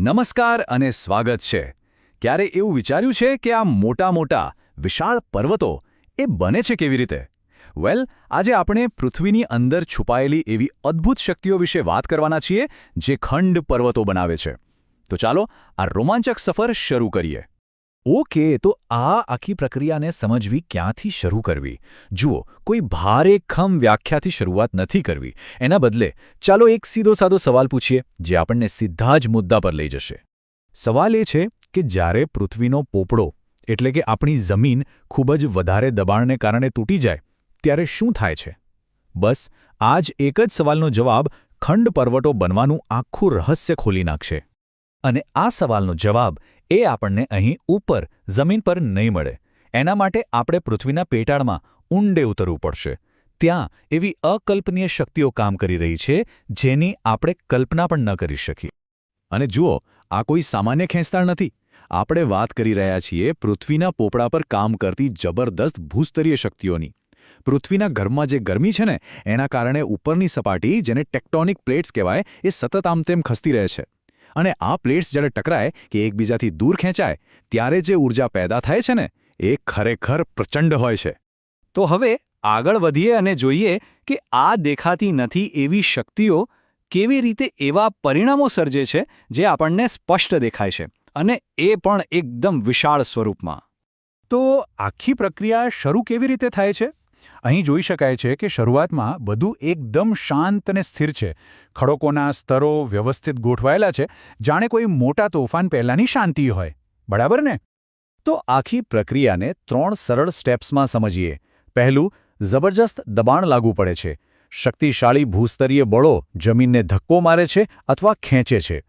નમસ્કાર અને સ્વાગત છે. ક્યારે એવું વિચાર્યું છે કે આ મોટા મોટા વિશાળ પર્વતો એ બને છે કેવી રીતે? વેલ આજે આપણે પૃથ્વીની અંદર છુપાયેલી એવી અદ્ભુત શક્તિઓ વિશે વાત કરવાના છીએ જે ખંડ પર્વતો બનાવે છે. તો ચાલો આ રોમાંચક સફર શરૂ કરીએ. ઓકે, તો આ આખી પ્રક્રિયાને સમજવી ક્યાંથી શરૂ કરવી? જુઓ, કોઈ ભારે ખમ વ્યાખ્યાથી શરૂઆત નથી કરવી. એના બદલે, ચાલો એક સીધો સાદો સવાલ પૂછીએ, જે આપણને સીધા જ મુદ્દા પર લઈ જશે. સવાલ એ છે કે જ્યારે પૃથ્વીનો પોપડો, એટલે કે આપણી જમીન, ખૂબ જ વધારે દબાણને કારણે તૂટી જાય, ત્યારે શું થાય છે? બસ આ જ એક જ સવાલનો જવાબ ખંડ પર્વતો બનવાનું આખું રહસ્ય ખોલી નાખશે. અને આ સવાલનો જવાબ એ આપણને અહીં ઉપર જમીન પર નહીં મળે. એના માટે આપણે પૃથ્વીના પેટાળમાં ઊંડે ઉતરવું પડશે. ત્યાં એવી અકલ્પનીય શક્તિઓ કામ કરી રહી છે, જેની આપણે કલ્પના પણ ન કરી શકીએ. અને જુઓ, આ કોઈ સામાન્ય ખેંચતાણ નથી. આપણે વાત કરી રહ્યા છીએ પૃથ્વીના પોપડા પર કામ કરતી જબરદસ્ત ભૂસ્તરીય શક્તિઓની. પૃથ્વીના ઘરમાં જે ગરમી છે ને, એના કારણે ઉપરની સપાટી, જેને ટેક્ટોનિક પ્લેટ્સ કહેવાય, એ સતત આમ તેમ ખસતી રહે છે. અને આ પ્લેટ્સ જ્યારે ટકરાય કે એકબીજાથી દૂર ખેંચાય, ત્યારે જે ઊર્જા પેદા થાય છે ને, એ ખરેખર પ્રચંડ હોય છે. તો હવે આગળ વધીએ અને જોઈએ કે આ દેખાતી નથી એવી શક્તિઓ કેવી રીતે એવા પરિણામો સર્જે છે જે આપણને સ્પષ્ટ દેખાય છે અને એ પણ એકદમ વિશાળ સ્વરૂપમાં. તો આખી પ્રક્રિયા શરૂ કેવી રીતે થાય છે? અહીં જોઈ શકાય છે કે શરૂઆતમાં બધું એકદમ શાંત અને સ્થિર છે. ખડકોના સ્તરો વ્યવસ્થિત ગોઠવાયેલા છે. જાણે કોઈ મોટા તોફાન પહેલાંની શાંતિ હોય. બરાબર ને? તો આખી પ્રક્રિયાને ત્રણ સરળ સ્ટેપ્સમાં સમજીએ. પહેલું, જબરજસ્ત દબાણ લાગુ પડે છે. શક્તિશાળી ભૂસ્તરીય બળો જમીનને ધક્કો મારે છે અથવા ખેંચે છે.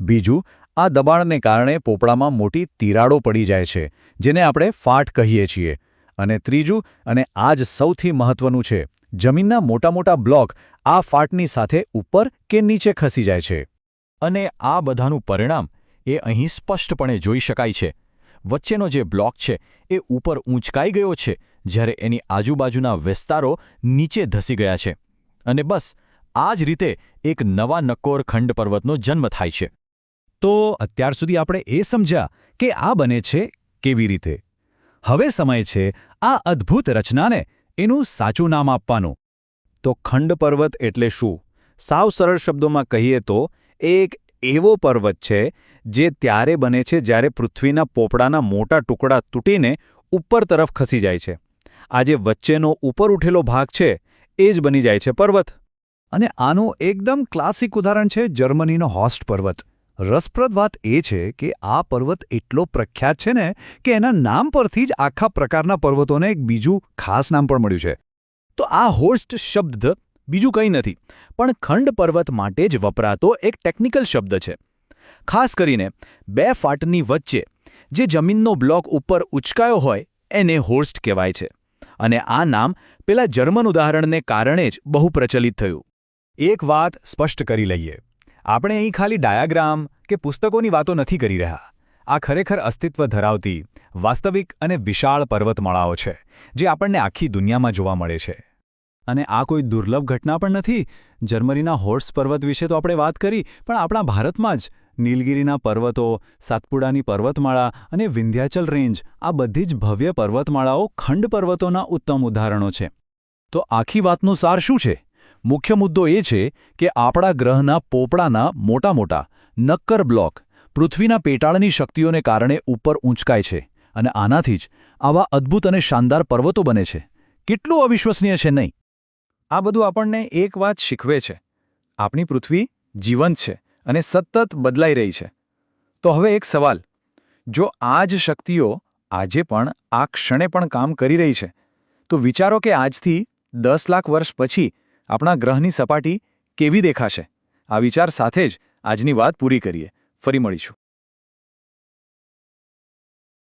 બીજું, આ દબાણને કારણે પોપડામાં મોટી તિરાડો પડી જાય છે, જેને આપણે ફાટ કહીએ છીએ. અને ત્રીજું અને આ જ સૌથી મહત્વનું છે, જમીનના મોટા મોટા બ્લોક આ ફાટની સાથે ઉપર કે નીચે ખસી જાય છે. અને આ બધાનું પરિણામ એ અહીં સ્પષ્ટપણે જોઈ શકાય છે. વચ્ચેનો જે બ્લોક છે એ ઉપર ઊંચકાઈ ગયો છે, જ્યારે એની આજુબાજુના વિસ્તારો નીચે ધસી ગયા છે. અને બસ, આ જ રીતે એક નવા નક્કોર ખંડ પર્વતનો જન્મ થાય છે. તો અત્યાર સુધી આપણે એ સમજ્યા કે આ બને છે કેવી રીતે? હવે સમય છે આ અદ્ભુત રચનાને એનું સાચું નામ આપવાનું. તો ખંડ પર્વત એટલે શું? સાવ સરળ શબ્દોમાં કહીએ તો એક એવો પર્વત છે જે ત્યારે બને છે જ્યારે પૃથ્વીના પોપડાના મોટા ટુકડા તૂટીને ઉપર તરફ ખસી જાય છે. આ જે વચ્ચેનો ઉપર ઉઠેલો ભાગ છે, એ જ બની જાય છે પર્વત. અને આનું એકદમ ક્લાસિક ઉદાહરણ છે જર્મનીનો હોસ્ટ પર્વત. રસપ્રદ વાત એ છે કે આ પર્વત એટલો પ્રખ્યાત છે ને કે એના નામ પરથી જ આખા પ્રકારના પર્વતોને એક બીજું ખાસ નામ પણ મળ્યું છે. તો આ હોસ્ટ શબ્દ બીજું કંઈ નથી, પણ ખંડ પર્વત માટે જ વપરાતો એક ટેકનિકલ શબ્દ છે. ખાસ કરીને બે ફાટની વચ્ચે જે જમીનનો બ્લોક ઉપર ઉચકાયો હોય એને હોસ્ટ કહેવાય છે અને આ નામ પેલા જર્મન ઉદાહરણને કારણે જ બહુ પ્રચલિત થયું. એક વાત સ્પષ્ટ કરી લઈએ. આપણે અહીં ખાલી ડાયાગ્રામ કે પુસ્તકોની વાતો નથી કરી રહ્યા. આ ખરેખર અસ્તિત્વ ધરાવતી વાસ્તવિક અને વિશાળ પર્વતમાળાઓ છે, જે આપણને આખી દુનિયામાં જોવા મળે છે. અને આ કોઈ દુર્લભ ઘટના પણ નથી? જર્મનીના હોર્સ પર્વત વિશે તો આપણે વાત કરી, પણ આપણા ભારતમાં જ નીલગિરીના પર્વતો, સાતપુડાની પર્વતમાળા અને વિંધ્યાચલ રેન્જ, આ બધી જ ભવ્ય પર્વતમાળાઓ ખંડ પર્વતોના ઉત્તમ ઉદાહરણો છે. તો આખી વાતનું સાર શું છે? મુખ્ય મુદ્દો એ છે કે આપણા ગ્રહના પોપડાના મોટા મોટા નક્કર બ્લોક પૃથ્વીના પેટાળની શક્તિઓને કારણે ઉપર ઊંચકાય છે અને આનાથી જ આવા અદ્ભુત અને શાનદાર પર્વતો બને છે. કેટલું અવિશ્વસનીય છે નહીં? આ બધું આપણને એક વાત શીખવે છે. આપણી પૃથ્વી જીવંત છે અને સતત બદલાઈ રહી છે. તો હવે એક સવાલ. જો આ જ શક્તિઓ આજે પણ આ ક્ષણે પણ કામ કરી રહી છે, તો વિચારો કે આજથી દસ લાખ વર્ષ પછી આપણા ગ્રહની સપાટી કેવી દેખાશે? આ વિચાર સાથે જ આજની વાત પૂરી કરીએ. ફરી મળીશું.